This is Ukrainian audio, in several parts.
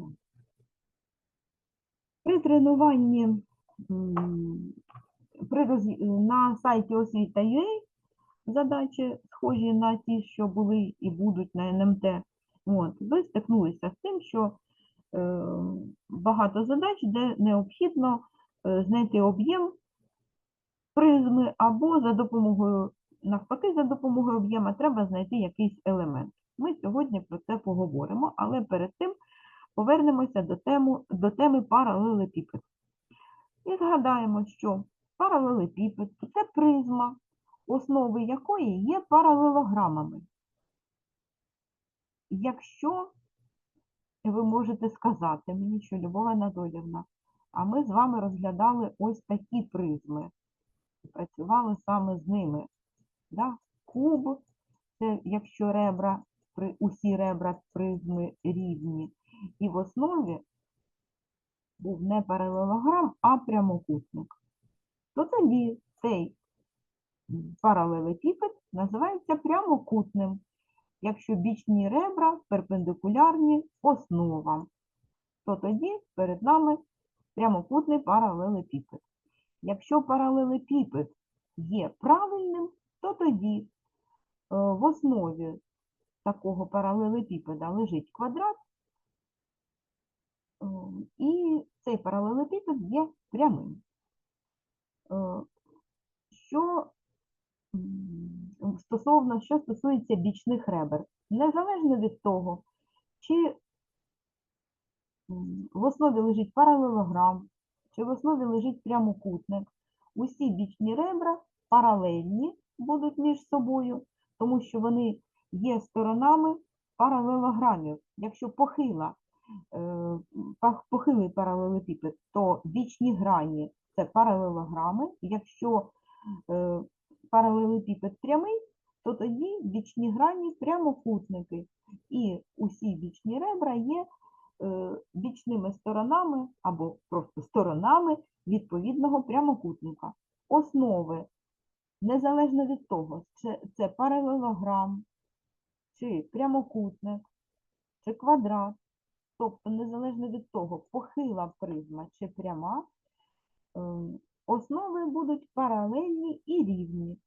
елемент. При тренуванні при роз- на сайті освіта.ua задачі схожі на ті, що були і будуть на НМТ. От, ви стикнулися з тим, що е, багато задач, де необхідно е, знайти об'єм призми, або за допомогою, навпаки, за допомогою об'єма треба знайти якийсь елемент. Ми сьогодні про це поговоримо, але перед тим повернемося до, тему, до теми паралелепіпед. І згадаємо, що паралелепіпед – це призма, основи якої є паралелограмами. Якщо ви можете сказати мені, що Любов Анатолівна, а ми з вами розглядали ось такі призми, і працювали саме з ними. Да? Куб, це якщо ребра, усі ребра призми рівні, і в основі був не паралелограм, а прямокутник. То тоді цей паралелепіпед називається прямокутним, якщо бічні ребра перпендикулярні основам, то тоді перед нами прямокутний паралелепіпед. Якщо паралелепіпед є правильним, то тоді е, в основі такого паралелепіпеда лежить квадрат, і цей паралелепіпед є прямим. Е, Що стосовно, що стосується бічних ребер, незалежно від того, чи в основі лежить паралелограм, чи в основі лежить прямокутник, усі бічні ребра паралельні будуть між собою, тому що вони є сторонами паралелограмів. Якщо похила, е, похилий паралелепіпед, то бічні грані це паралелограми. Якщо е, паралелепіпед прямий, то тоді бічні грані прямокутники. І усі бічні ребра є е, бічними сторонами або просто сторонами відповідного прямокутника. Основи, незалежно від того, чи це паралелограм, чи прямокутник, чи квадрат, тобто незалежно від того, похила призма чи пряма, ем, основи будуть паралельні і рівні.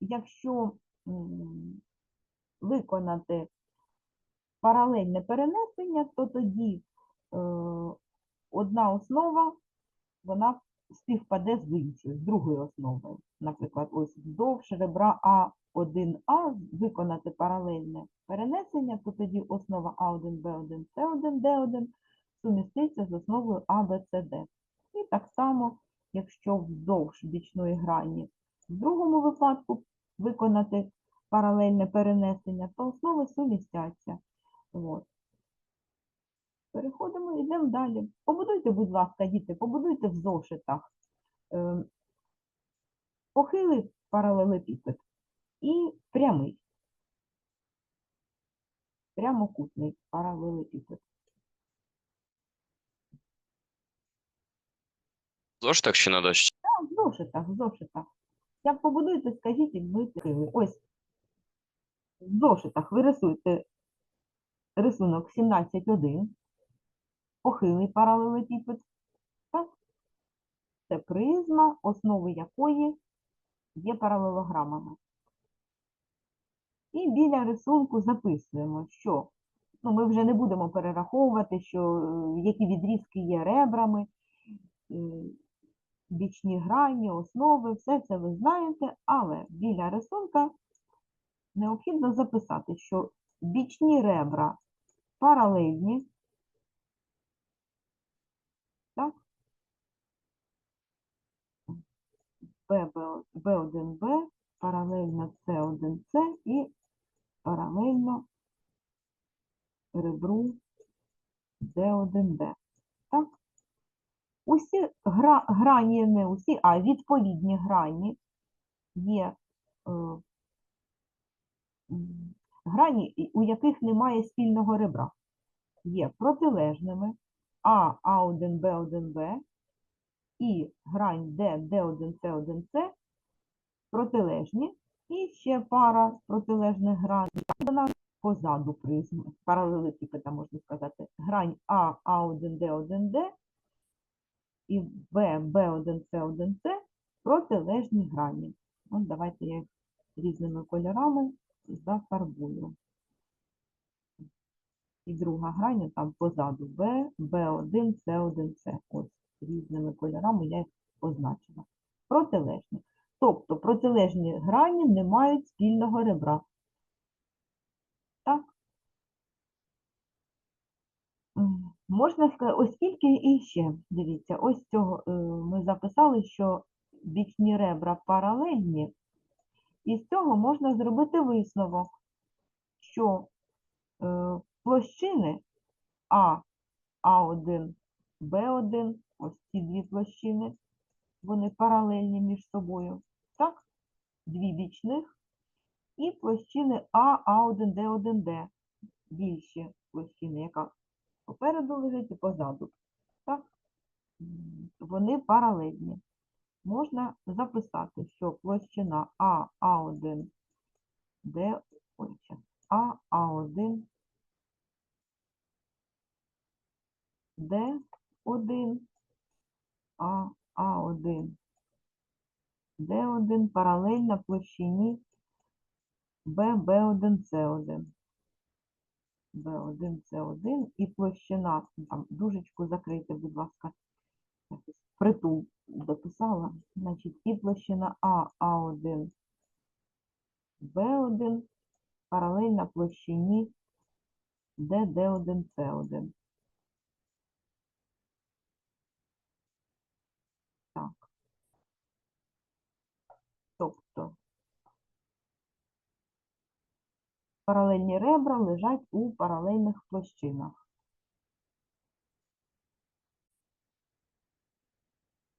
Якщо виконати паралельне перенесення, то тоді е, одна основа вона співпаде з іншою, з другою основою. Наприклад, ось вздовж ребра А1А виконати паралельне перенесення, то тоді основа А1, Б1, С1, Д1 суміститься з основою А, Б, С, Д. І так само, якщо вздовж бічної грані в другому випадку виконати паралельне перенесення, то основи сумістяться. От. Переходимо, йдемо далі. Побудуйте, будь ласка, діти, побудуйте в зошитах. Ем, Похилий паралелепіпед і прямий. Прямокутний паралелепіпед. Зошитах чи на дошці? Так, в зошитах, в зошитах. Як побудуєте, скажіть, як ви похилий. Ось в зошитах ви рисуєте рисунок 17.1, похилий паралелепіпед. Це призма, основи якої є паралелограмами. І біля рисунку записуємо, що ну, ми вже не будемо перераховувати, що, е, які відрізки є ребрами, е, бічні грані, основи, все це ви знаєте, але біля рисунка необхідно записати, що бічні ребра паралельні, так? Б- Б1Б, паралельно С1С і паралельно ребру Д1Д. Так? Усі гра, грані, не усі, а відповідні грані є е, грані, у яких немає спільного ребра. Є протилежними А, А1, Б1, В і грань Д1, С1, С протилежні. І ще пара протилежних нас позаду призми, паралелепіпеда, можна сказати. Грань А, А1, Д1, і Б, Б1, С1, С протилежні грані. От давайте я їх різними кольорами зафарбую. І друга грань там позаду Б, Б1, С1, С. Ось різними кольорами я їх позначила. Протилежні. Тобто протилежні грані не мають спільного ребра. Так? Можна сказати, оскільки і ще, дивіться, ось цього е, ми записали, що бічні ребра паралельні, і з цього можна зробити висновок, що е, площини А, А1, Б1, ось ці дві площини, вони паралельні між собою, так? Дві бічних, і площини А, А1, Д1, Д, більші площини, яка попереду лежить і позаду. Так? Вони паралельні. Можна записати, що площина А, А1, Д, ой, А, А1, Д1, А, а1, Д1 паралельно площині ББ1С1. Б1С1 і площина, там дужечку закрийте, будь ласка, притул дописала. Значить, і площина А, А1, Б1 паралельно площині dd 1 c 1 паралельні ребра лежать у паралельних площинах.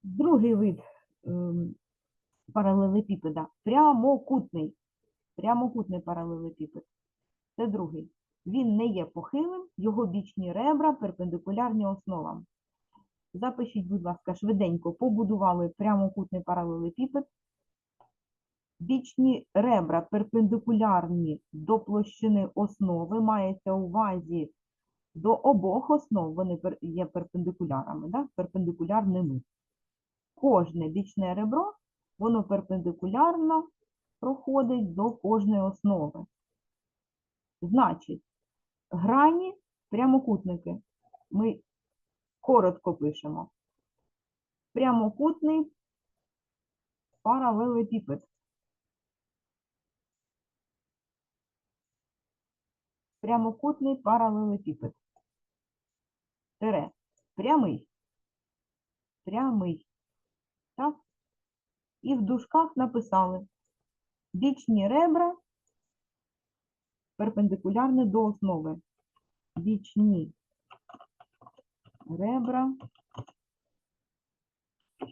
Другий вид ем, паралелепіпеда прямокутний. Прямокутний паралелепіпед. Це другий. Він не є похилим, його бічні ребра перпендикулярні основам. Запишіть, будь ласка, швиденько побудували прямокутний паралелепіпед. Бічні ребра перпендикулярні до площини основи, мається увазі до обох основ, вони є перпендикулярами, да? перпендикулярними. Кожне бічне ребро, воно перпендикулярно проходить до кожної основи. Значить, грані прямокутники. Ми коротко пишемо. Прямокутний паралелепіпед. Прямокутний паралелепіпед. Тире. Прямий. Прямий. Так? І в дужках написали бічні ребра перпендикулярні до основи. Бічні ребра.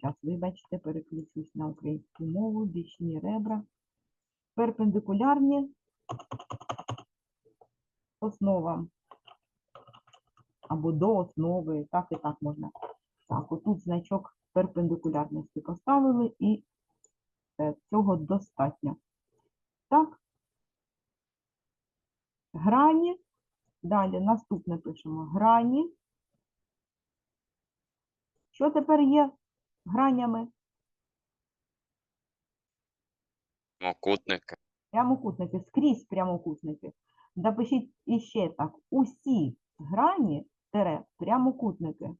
Зараз, вибачте, переключусь на українську мову. Бічні ребра. Перпендикулярні основам. Або до основи, так і так можна. Так, отут значок перпендикулярності поставили і е, цього достатньо. Так. Грані. Далі наступне пишемо грані. Що тепер є гранями? Прямокутники. Прямокутники, скрізь прямокутники. Запишіть іще так. Усі грані тире прямокутники.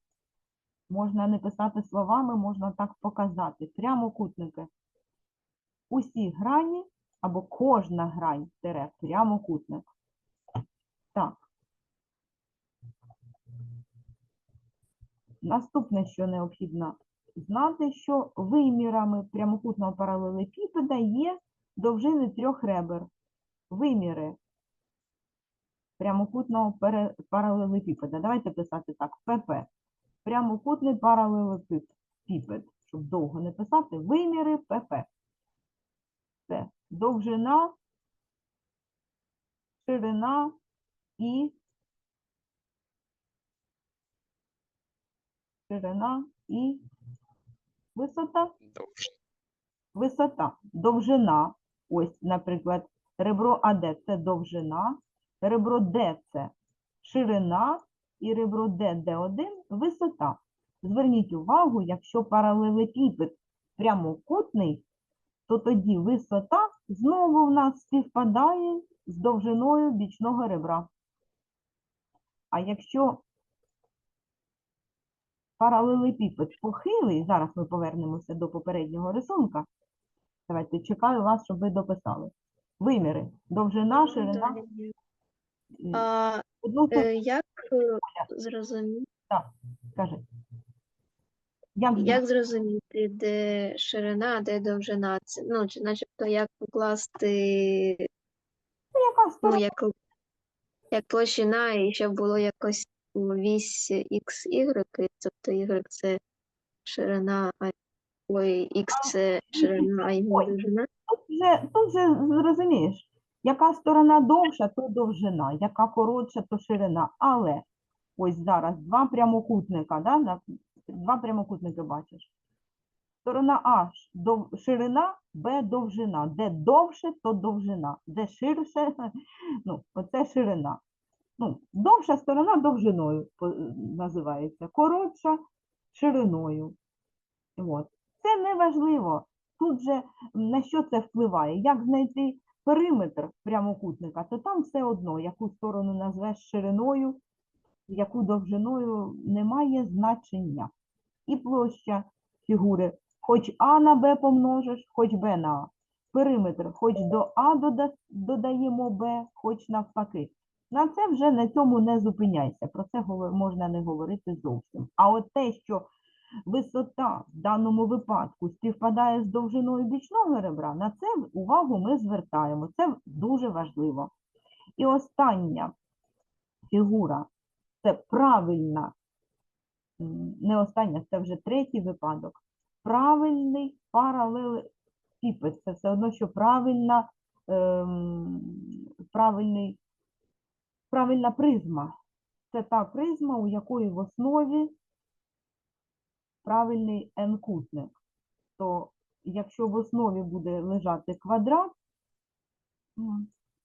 Можна не писати словами, можна так показати. Прямокутники. Усі грані або кожна грань тире прямокутник. Так. Наступне, що необхідно знати, що вимірами прямокутного паралелепіпеда є довжини трьох ребер. Виміри прямокутного паралелепіпеда. Давайте писати так. ПП. Прямокутний паралелепіпед. Щоб довго не писати. Виміри ПП. Це довжина, ширина і ширина і висота. Висота, довжина. Ось, наприклад, ребро АД це довжина, Ребро D – це ширина, і ребро D, D1 – висота. Зверніть увагу, якщо паралелепіпед прямокутний, то тоді висота знову в нас співпадає з довжиною бічного ребра. А якщо паралелепіпед похилий, зараз ми повернемося до попереднього рисунка. Давайте чекаю вас, щоб ви дописали. Виміри. Довжина, ширина. А Одну е, як е, зрозуміти, скажи. Як, як зрозуміти, де ширина, а де довжина? Це, ну, чи начебто як покласти, яка ну, сторона? як, як площина, і щоб було якось вісь x, y, тобто y це ширина, а ой, x це ширина, а y ой. довжина. Тут же, тут же зрозумієш, яка сторона довша, то довжина, яка коротша, то ширина. Але ось зараз два прямокутника, да? два прямокутники бачиш. Сторона А дов- ширина, Б довжина. Де довше, то довжина. Де ширше, ну, оце ширина. Ну, довша сторона довжиною називається, коротша шириною. От. Це не важливо. Тут же на що це впливає? Як знайти периметр прямокутника, то там все одно, яку сторону назвеш шириною, яку довжиною, немає значення. І площа фігури, хоч А на Б помножиш, хоч Б на А. Периметр, хоч до А дода- додаємо Б, хоч навпаки. На це вже на цьому не зупиняйся. Про це можна не говорити зовсім. А от те, що висота в даному випадку співпадає з довжиною бічного ребра, на це увагу ми звертаємо. Це дуже важливо. І остання фігура це правильна, не остання, це вже третій випадок. Правильний паралелепіпед. Це все одно, що правильна, ем, правильний, правильна призма. Це та призма, у якої в основі правильний n-кутник. То якщо в основі буде лежати квадрат,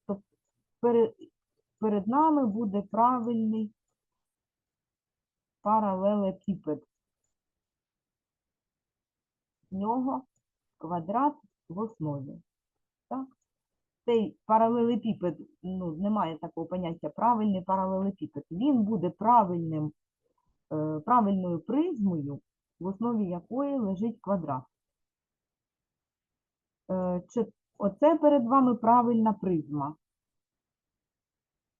то перед, перед нами буде правильний паралелепіпед. В нього квадрат в основі. Так? Цей паралелепіпед, ну, немає такого поняття правильний паралелепіпед. Він буде правильним, е, правильною призмою, в основі якої лежить квадрат. Е, Оце перед вами правильна призма,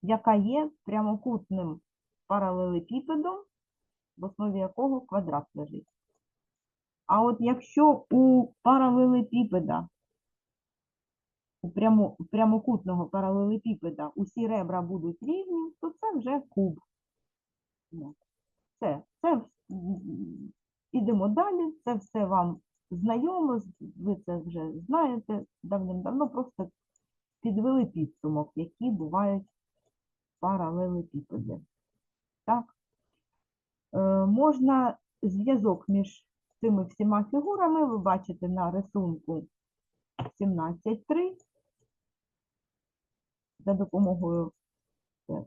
яка є прямокутним паралелепіпедом, в основі якого квадрат лежить. А от якщо у паралелепіпеда, у прямо, прямокутного паралелепіпеда усі ребра будуть рівні, то це вже куб. Це, це ідемо далі, це все вам знайомо, ви це вже знаєте давним-давно, просто підвели підсумок, які бувають паралелепіпеди. Так? Е, можна зв'язок між цими всіма фігурами ви бачите на рисунку 17.3 за допомогою е,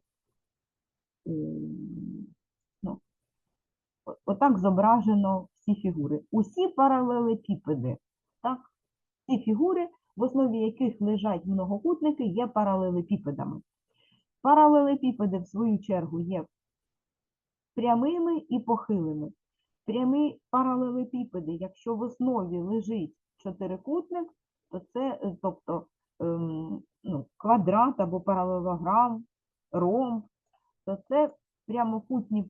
отак зображено всі фігури. Усі паралелепіпеди. Так? Ці фігури, в основі яких лежать многокутники, є паралелепіпедами. Паралелепіпеди, в свою чергу, є прямими і похилими. Прямі паралелепіпеди, якщо в основі лежить чотирикутник, то це, е, тобто ем, ну, квадрат або паралелограм, ромб, то це прямокутні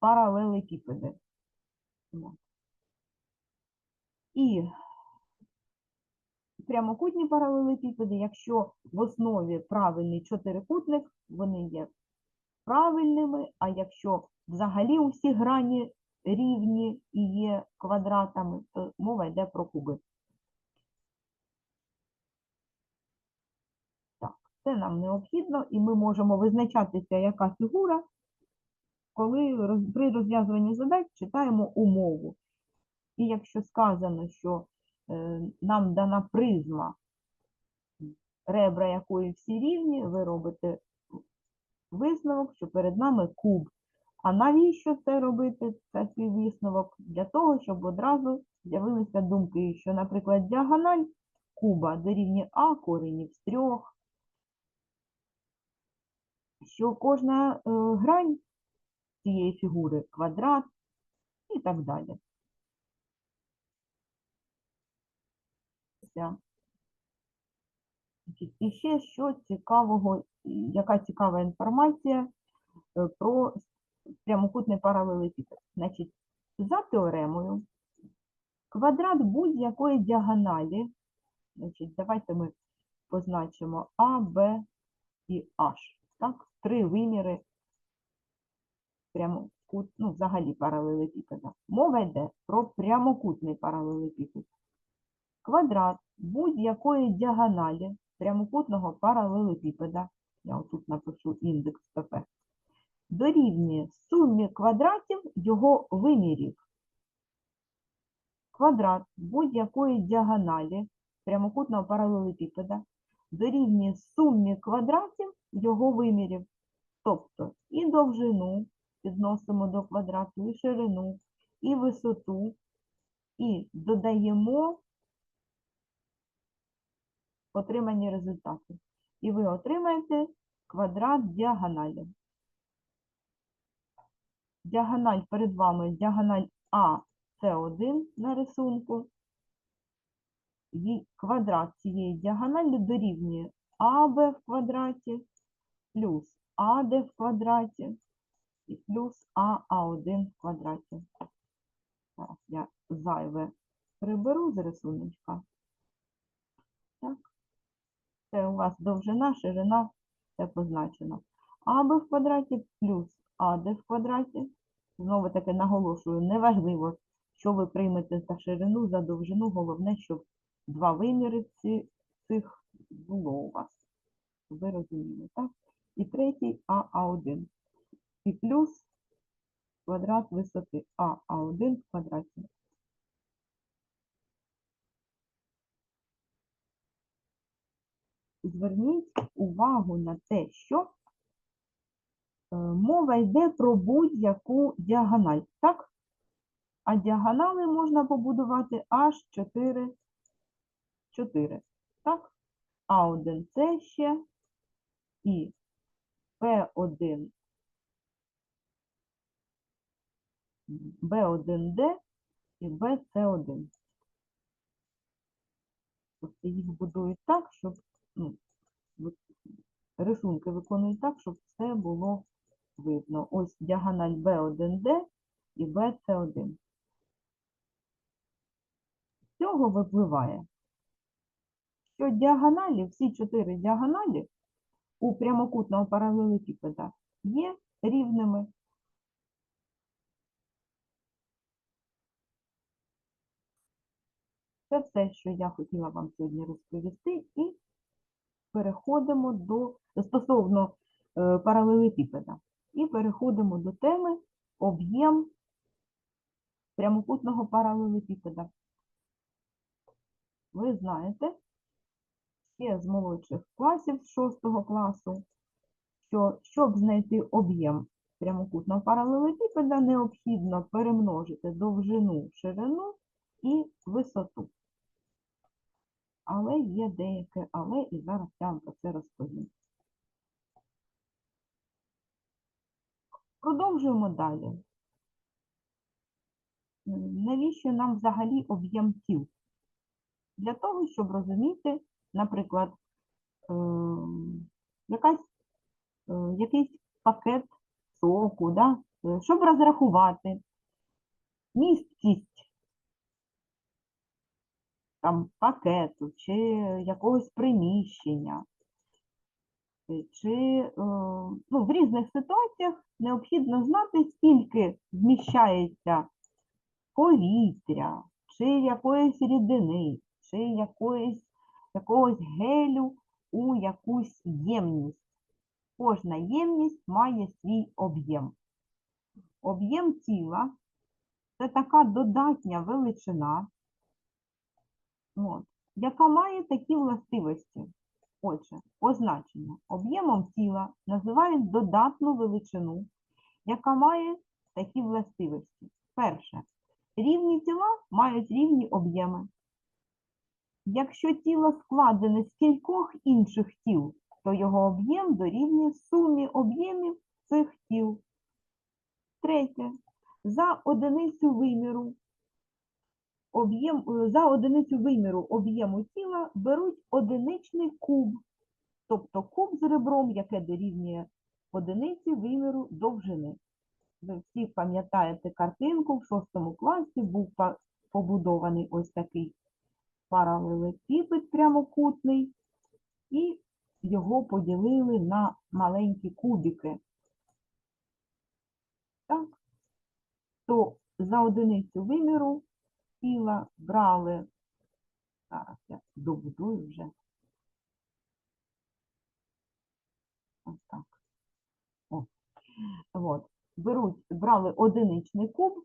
паралелепіпеди. І прямокутні паралелепіпеди, якщо в основі правильний чотирикутник, вони є правильними, а якщо взагалі усі грані рівні і є квадратами, то мова йде про куби. Так, це нам необхідно, і ми можемо визначатися, яка фігура, коли роз- при розв'язуванні задач читаємо умову. І якщо сказано, що е, нам дана призма ребра якої всі рівні, ви робите висновок, що перед нами куб. А навіщо це робити, цей висновок? Для того, щоб одразу з'явилися думки, що, наприклад, діагональ куба дорівнює А коренів з трьох, що кожна е, грань цієї фігури квадрат і так далі. І ще що цікавого, яка цікава інформація е, про прямокутний паралелепіпед. Значить, за теоремою квадрат будь-якої діагоналі, значить, давайте ми позначимо А, Б і H. Так? Три виміри прямокут, ну, взагалі паралелепіпеда. Мова йде про прямокутний паралелепіпед. Квадрат будь-якої діагоналі прямокутного паралелепіпеда, я отут напишу індекс ПП, дорівнює сумі квадратів його вимірів. Квадрат будь-якої діагоналі прямокутного паралелепіпеда дорівнює сумі квадратів його вимірів. Тобто і довжину підносимо до квадрату, і ширину, і висоту, і додаємо отримані результати. І ви отримаєте квадрат діагоналі. Діагональ перед вами діагональ А це 1 на рисунку. Їй- Квадрат цієї діагоналі дорівнює АБ в квадраті плюс АД в квадраті і плюс АА1 в квадраті. Зараз я зайве приберу з рисуночка. Так. Це у вас довжина, ширина, це позначено. АБ в квадраті плюс АД в квадраті. Знову таки наголошую, неважливо, що ви приймете за ширину, за довжину, головне, щоб два виміри цих було у вас. Ви розуміли, так? І третій АА1. І плюс квадрат висоти АА1 в квадраті. Зверніть увагу на те, що е, мова йде про будь-яку діагональ, так? А діагонали можна побудувати аж 4, 4, так? А1 це ще і P1, B1D і BC1. Тобто їх будують так, щоб ну, рисунки виконують так, щоб все було видно. Ось діагональ B1D і BC1. З цього випливає, що діагоналі, всі чотири діагоналі у прямокутного паралелепіпеда є рівними. Це все, що я хотіла вам сьогодні розповісти, і переходимо до стосовно е, паралелепіпеда. І переходимо до теми об'єм прямокутного паралелепіпеда. Ви знаєте, ще з молодших класів, з 6 класу, що щоб знайти об'єм прямокутного паралелепіпеда, необхідно перемножити довжину, ширину і висоту. Але є деяке але, і зараз я вам про це розповім. Продовжуємо далі. Навіщо нам взагалі об'єм тіл? Для того, щоб розуміти, наприклад, ем, якась, е, якийсь пакет соку, да? е, щоб розрахувати місткість там, пакету чи якогось приміщення, е, чи е, ну, в різних ситуаціях необхідно знати, скільки вміщається повітря, чи якоїсь рідини, чи якоїсь, якогось гелю у якусь ємність. Кожна ємність має свій об'єм. Об'єм тіла це така додатня величина, от, яка має такі властивості. Отже, позначення об'ємом тіла називають додатну величину, яка має такі властивості. Перше, рівні тіла мають рівні об'єми. Якщо тіло складене з кількох інших тіл, то його об'єм дорівнює сумі об'ємів цих тіл. Третє. За одиницю виміру об'єм, е, за одиницю виміру об'єму тіла беруть одиничний куб, тобто куб з ребром, яке дорівнює одиниці виміру довжини. Ви всі пам'ятаєте картинку в шостому класі був побудований ось такий паралелепіпед прямокутний, і його поділили на маленькі кубики. Так? То за одиницю виміру тіла брали, зараз я добудую вже. Ось так. О. От. Беруть, брали одиничний куб,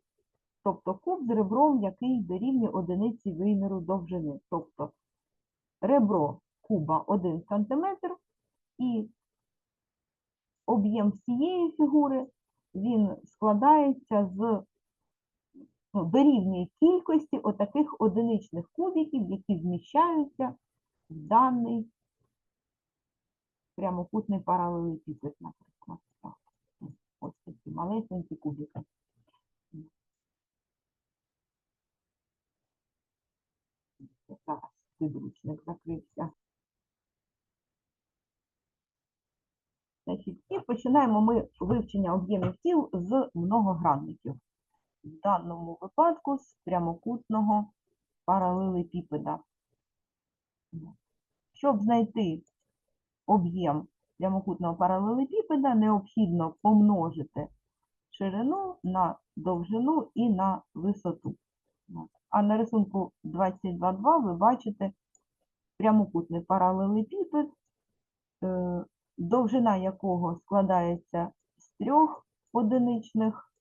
тобто куб з ребром, який дорівнює одиниці виміру довжини. Тобто ребро куба 1 см і об'єм всієї фігури він складається з дорівнює кількості отаких одиничних кубиків, які зміщаються в даний прямокутний паралелепіпед, наприклад. Ось такі малесенькі кубики. Зараз підручник закрився. Значить, і починаємо ми вивчення об'ємів тіл з многогранників. В даному випадку з прямокутного паралелепіпеда. Щоб знайти об'єм прямокутного паралелепіпеда, необхідно помножити ширину на довжину і на висоту. А на рисунку 22.2 ви бачите прямокутний паралелепіпед, е, довжина якого складається з трьох одиничних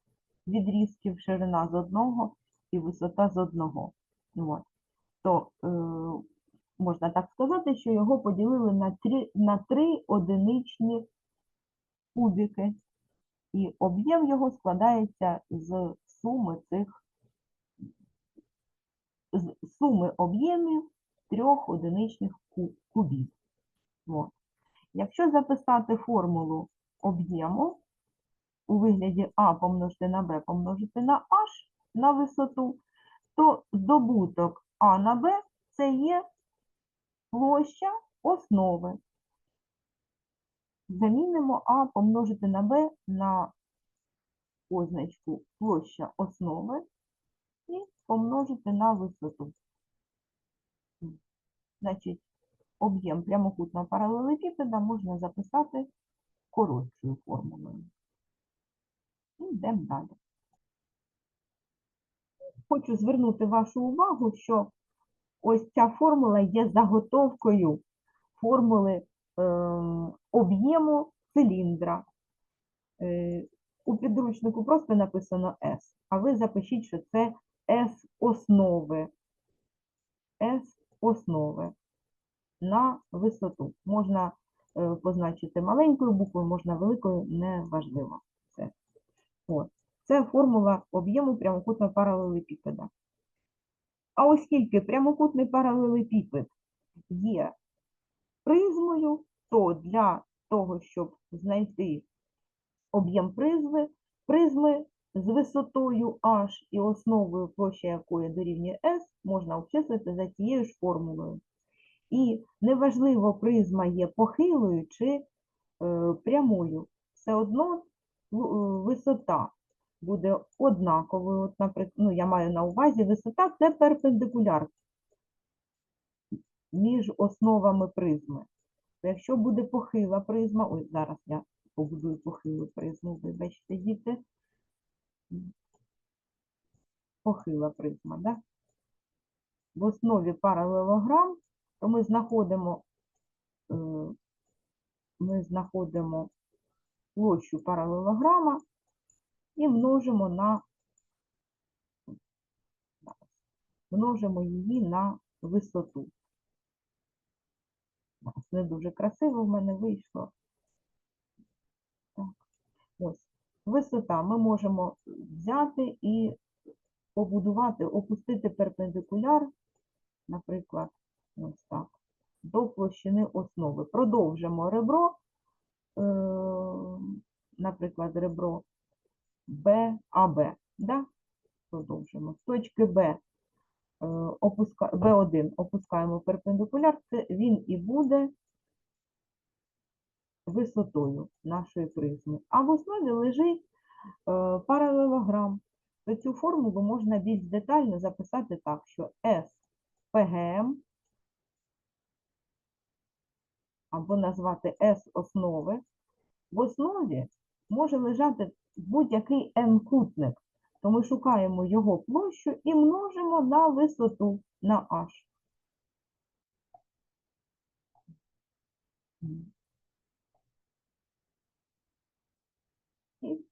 відрізків, ширина з одного і висота з одного. От. То е, можна так сказати, що його поділили на три, на три одиничні кубики, і об'єм його складається з суми цих з суми об'ємів трьох одиничних ку- кубів. От. Якщо записати формулу об'єму у вигляді А помножити на Б помножити на H на висоту, то добуток А на Б це є площа основи. Замінимо А помножити на Б на позначку площа основи і помножити на висоту. Значить, об'єм прямокутного паралелепіпеда можна записати коротшою формулою. Йдемо далі. Хочу звернути вашу увагу, що ось ця формула є заготовкою формули ем, об'єму циліндра. Е, у підручнику просто написано S, а ви запишіть, що це S основи. S основи на висоту. Можна е, позначити маленькою буквою, можна великою, неважливо. Це. От. Це формула об'єму прямокутного паралелепіпеда. А оскільки прямокутний паралелепіпед є призмою, то для того, щоб знайти об'єм призми, призми з висотою h і основою площа якої дорівнює s, можна обчислити за тією ж формулою. І неважливо, призма є похилою чи е, прямою, все одно висота буде однаковою. От, наприклад, ну, я маю на увазі, висота це перпендикуляр між основами призми. То Якщо буде похила призма, ось зараз я побудую похилу призму, вибачте, діти. Похила призма, да? В основі паралелограм, то ми знаходимо, е, ми знаходимо площу паралелограма і множимо на множимо її на висоту. Не дуже красиво в мене вийшло. Так. Ось. Висота ми можемо взяти і побудувати, опустити перпендикуляр, наприклад, ось так, до площини основи. Продовжимо ребро, наприклад, ребро БАБ. Да? Продовжимо. З точки Б е, опуска... Б1 опускаємо перпендикуляр, він і буде висотою нашої призми. А в основі лежить е, паралелограм. То цю формулу можна більш детально записати так, що S ПГМ або назвати S основи. В основі може лежати будь-який n-кутник, то ми шукаємо його площу і множимо на висоту на h. І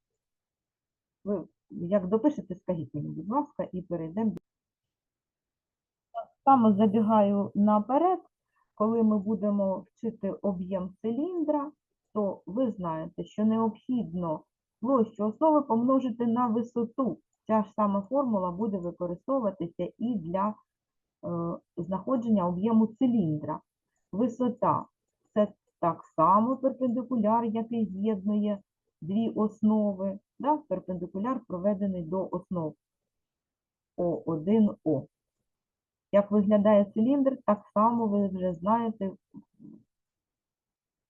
ви як допишете, скажіть мені, будь ласка, і перейдемо. само забігаю наперед, коли ми будемо вчити об'єм циліндра, то ви знаєте, що необхідно площу основи помножити на висоту. Ця ж сама формула буде використовуватися і для е, знаходження об'єму циліндра. Висота це так само перпендикуляр, який з'єднує дві основи. Да? Перпендикуляр проведений до основ О1О. Як виглядає циліндр, так само ви вже знаєте,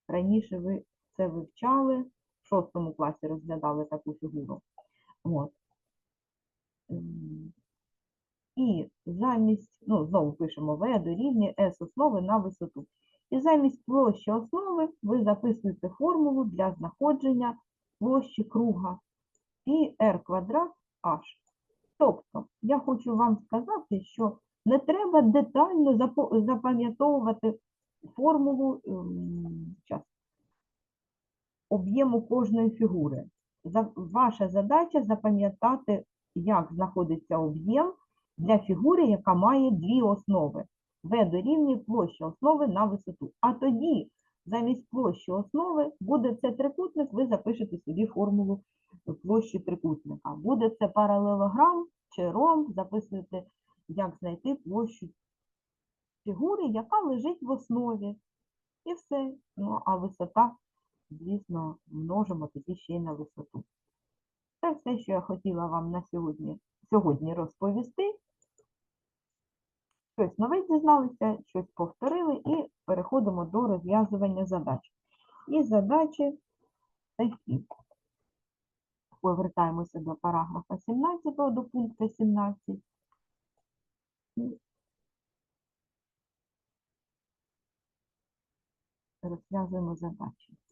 раніше ви це вивчали, в шостому класі розглядали таку фігуру. От. І замість, ну, знову пишемо В дорівнює S основи на висоту. І замість площі основи ви записуєте формулу для знаходження площі круга пі r квадрат h. Тобто, я хочу вам сказати, що не треба детально запам'ятовувати формулу ем, об'єму кожної фігури. Ваша задача запам'ятати, як знаходиться об'єм для фігури, яка має дві основи. В дорівнює площа основи на висоту. А тоді замість площі основи буде це трикутник, ви запишете собі формулу площі трикутника. Буде це паралелограм чи ромб, записуєте, як знайти площу фігури, яка лежить в основі. І все. Ну, а висота, звісно, множимо тоді ще й на висоту. Це все, що я хотіла вам на сьогодні, сьогодні розповісти. Щось нове дізналися, щось повторили і переходимо до розв'язування задач. І задачі такі. Повертаємося до параграфа 17, до пункту 17. І розв'язуємо задачі.